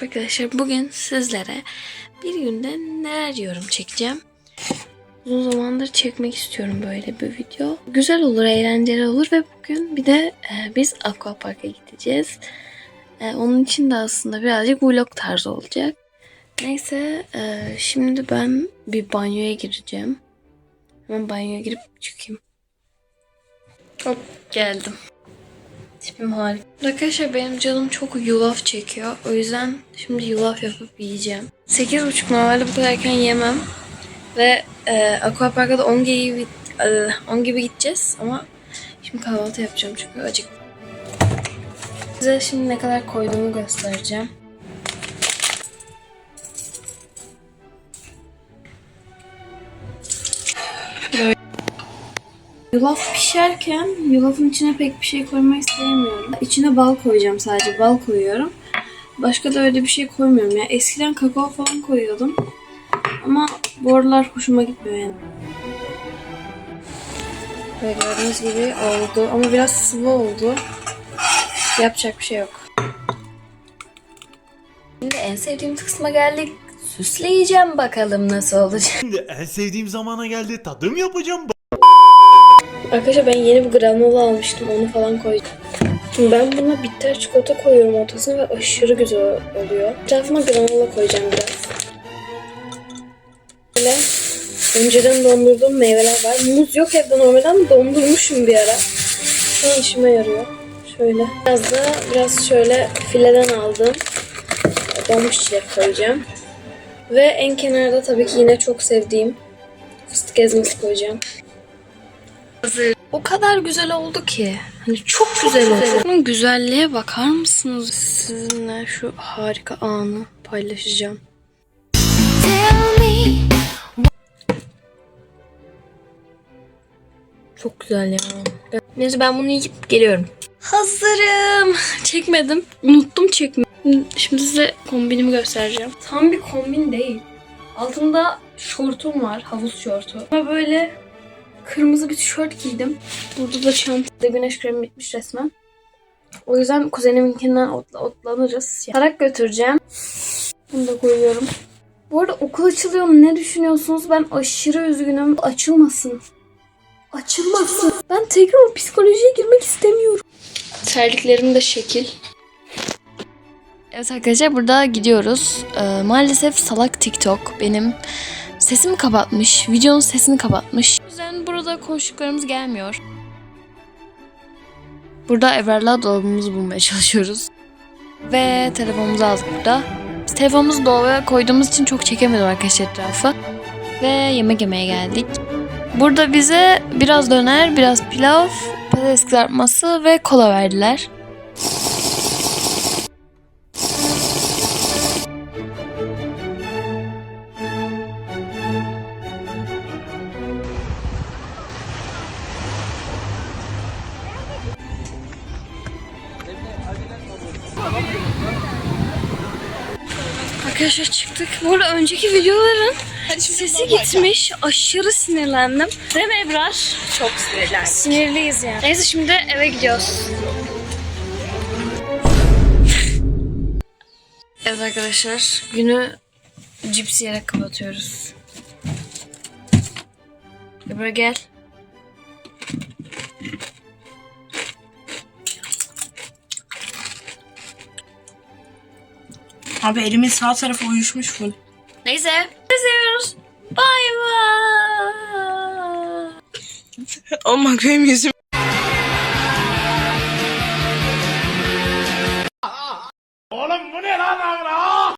Merhaba arkadaşlar. Bugün sizlere bir günde neler yiyorum çekeceğim. Uzun zamandır çekmek istiyorum böyle bir video. Güzel olur, eğlenceli olur ve bugün bir de e, biz aquapark'a gideceğiz. E, onun için de aslında birazcık vlog tarzı olacak. Neyse e, şimdi ben bir banyoya gireceğim. Hemen banyoya girip çıkayım. Hop geldim. Tipim harika. Arkadaşlar benim canım çok yulaf çekiyor. O yüzden şimdi yulaf yapıp yiyeceğim. 8.30 normalde bu kadar erken yemem. Ve e, Aquapark'a da 10 gibi, e, 10 gibi gideceğiz ama şimdi kahvaltı yapacağım çünkü acık. Size şimdi ne kadar koyduğumu göstereceğim. Yulaf pişerken yulafın içine pek bir şey koymayı sevmiyorum. İçine bal koyacağım sadece. Bal koyuyorum. Başka da öyle bir şey koymuyorum ya. Eskiden kakao falan koyuyordum. Ama bu aralar hoşuma gitmiyor yani. Ve gördüğünüz gibi oldu. Ama biraz sıvı oldu. Yapacak bir şey yok. Şimdi en sevdiğim kısma geldik. Süsleyeceğim bakalım nasıl olacak. Şimdi en sevdiğim zamana geldi. Tadım yapacağım. Arkadaşlar ben yeni bir granola almıştım. Onu falan koydum. Ben buna bitter çikolata koyuyorum ortasına ve aşırı güzel oluyor. Etrafına granola koyacağım biraz. Böyle önceden dondurduğum meyveler var. Muz yok evde normalden dondurmuşum bir ara. Şu işime yarıyor. Şöyle. Biraz da biraz şöyle fileden aldım. Donmuş çilek koyacağım. Ve en kenarda tabii ki yine çok sevdiğim fıstık ezmesi koyacağım. O kadar güzel oldu ki. Hani çok güzel oldu. Bunun güzelliğe bakar mısınız? Sizinle şu harika anı paylaşacağım. Çok güzel ya. Neyse ben bunu yiyip geliyorum. Hazırım. Çekmedim. Unuttum çekmeyi. Şimdi size kombinimi göstereceğim. Tam bir kombin değil. Altında şortum var. Havuz şortu. Ama böyle kırmızı bir tişört giydim. Burada da çantada güneş kremi bitmiş resmen. O yüzden kuzeniminkinden otla, otlanırız. Tarak götüreceğim. Bunu da koyuyorum. Bu arada okul açılıyor mu? Ne düşünüyorsunuz? Ben aşırı üzgünüm. Açılmasın. Açılmasın. Ben tekrar o psikolojiye girmek istemiyorum. Terliklerim de şekil. Evet arkadaşlar burada gidiyoruz. Ee, maalesef salak TikTok benim sesimi kapatmış. Videonun sesini kapatmış. O yüzden burada konuştuklarımız gelmiyor. Burada Everla dolabımızı bulmaya çalışıyoruz. Ve telefonumuzu aldık burada. Biz telefonumuzu dolaba koyduğumuz için çok çekemedim arkadaşlar etrafı. Ve yemek yemeye geldik. Burada bize biraz döner, biraz pilav, patates kızartması ve kola verdiler. Arkadaşlar çıktık. Bu arada önceki videoların sesi gitmiş. Aşırı sinirlendim. Değil mi Ebrar? Çok sinirlendim. Sinirliyiz yani. Neyse şimdi eve gidiyoruz. evet arkadaşlar günü cips yiyerek kapatıyoruz. Ebrar gel. Abi elimin sağ tarafı uyuşmuş full. Neyse. Seviyoruz. Bay bay. Ama benim yüzüm Oğlum bu ne lan amına?